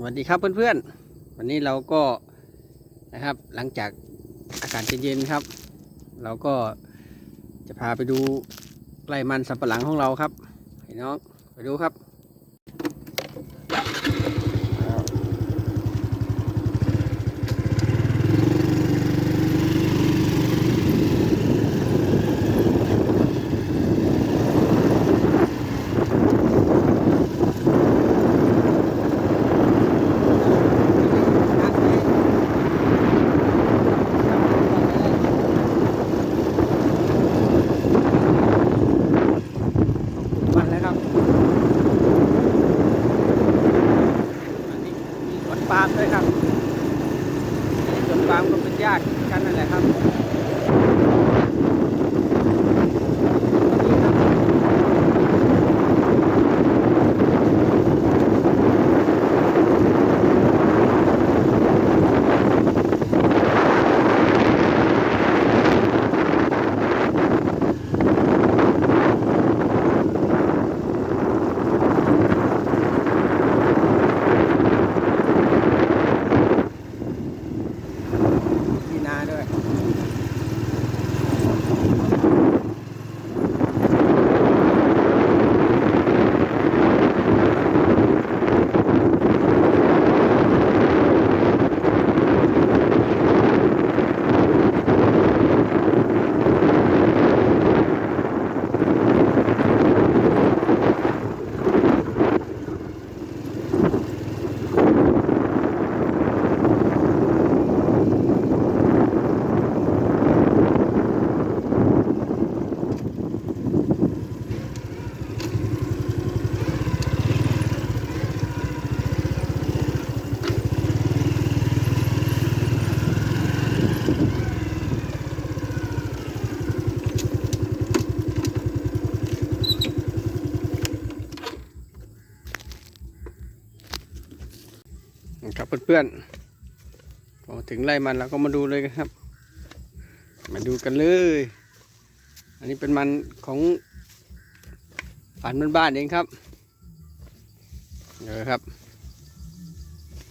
สวัสดีครับเพื่อนๆ วันนี้เราก็นะครับหลังจากอากาศเย็นๆครับ เราก็จะพาไปดูไร่มันสับปะหลังของเราครับพี่น้องไปดูครับ มันแล้วครับอันนี้มีสวนปาล์มด้วยครับ ความก็เป็นญาติกันนั่นแหละครับมีนาด้วย ครับเพื่อนๆพอถึงไร่มันเราก็มาดูเลยครับ มาดูกันเลย อันนี้เป็นมันของฝันบ้านๆเองครับเดี๋ยวครับ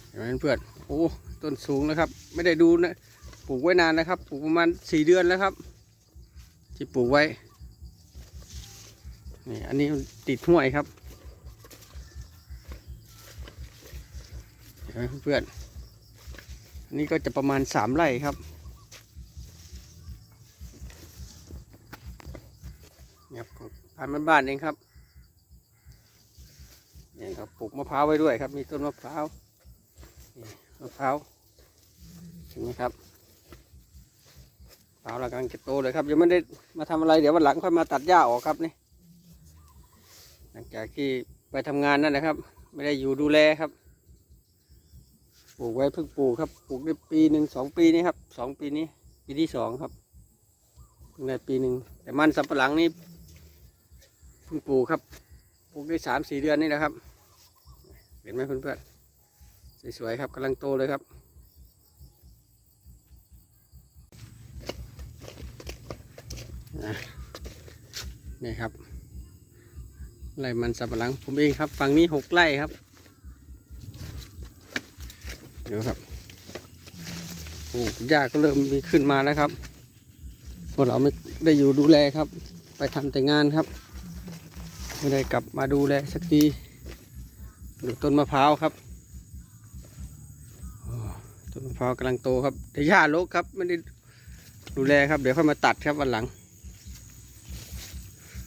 เห็นไหมเพื่อนโอ้ต้นสูงแล้วครับ ไม่ได้ดูนะปลูกไว้นานนะครับปลูกประมาณสี่เดือนแล้วครับ ที่ปลูกไว้นี่อันนี้ติดห้วยครับ เห็นไหมเพื่อนอันนี้ก็จะประมาณสามไร่ครับเนี่ยครับพันบ้านๆเองครับเนี่ยครับปลูกมะพร้าวไว้ด้วยครับ มีต้นมะพร้าวมะพร้าวเห็นไหมครับมะพร้าวเรากำลังจะโตเลยครับ ยังไม่ได้มาทำอะไรเดี๋ยววันหลังค่อยมาตัดหญ้าออกครับนี่หลังจากที่ไปทำงานนั่นนะครับ ไม่ได้อยู่ดูแลครับ ปลูกไว้เพิ่งปลูกครับปลูกได้ปีหนึ่งสองปีนี้ครับสองปีนี้ ปีที่สองครับเพิ่งได้ปีหนึ่งแต่มันสำปะหลังนี่เพิ่งปลูกครับปลูกได้สามสี่เดือนนี่นะครับ เห็นไหมเพื่อนๆสวยๆครับกำลังโตเลยครับนี่ครับไร่มันสำปะหลังผมเองครับ ฝั่งนี้หกไร่ครับ เดี๋ยวครับโอ้หญ้าก็เริ่มมีขึ้นมาแล้วครับพวกเราไม่ได้อยู่ดูแลครับ ไปทำแต่งานครับ ไม่ได้กลับมาดูแลสักทีดูต้นมะพร้าวครับโอ้ต้นมะพร้าวกำลังโตครับแต่หญ้ารกครับไม่ได้ดูแลครับ เดี๋ยวค่อยมาตัดครับวันหลัง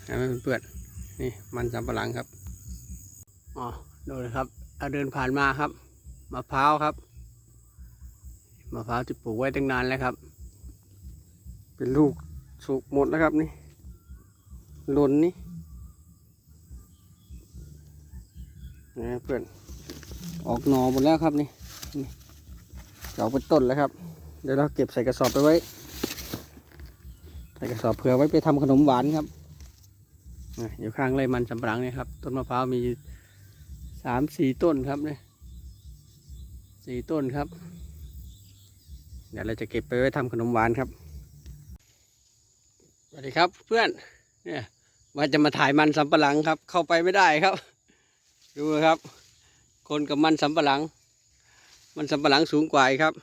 เห็นไหมเพื่อนๆนี่มันสำปะหลังครับ อ๋อ ดูเลยครับเเดินผ่านมาครับ มะพร้าวครับ มะพร้าวที่ปลูกไว้ตั้งนานแล้วครับ เป็นลูกสุกหมดแล้วครับนี่หล่นนี่นะเพื่อนออกหน่อหมดแล้วครับนี่นี่จะออกเป็นต้นแล้วครับ เดี๋ยวเราเก็บใส่กระสอบไปไว้ ใส่กระสอบเผื่อไว้ไปทำขนมหวานครับอะอยู่ข้างไรมันสำปะหลังเนี่ยครับ ต้นมะพร้าวมีสามสี่ต้นครับเนี่ยสี่ต้นครับ เดี๋ยวเราจะเก็บไปไว้ทำขนมหวานครับสวัสดีครับเพื่อนเนี่ยว่าจะมาถ่ายมันสำปะหลังครับ เข้าไปไม่ได้ครับ ดูครับ คนกับมันสำปะหลัง มันสำปะหลังสูงกว่าครับ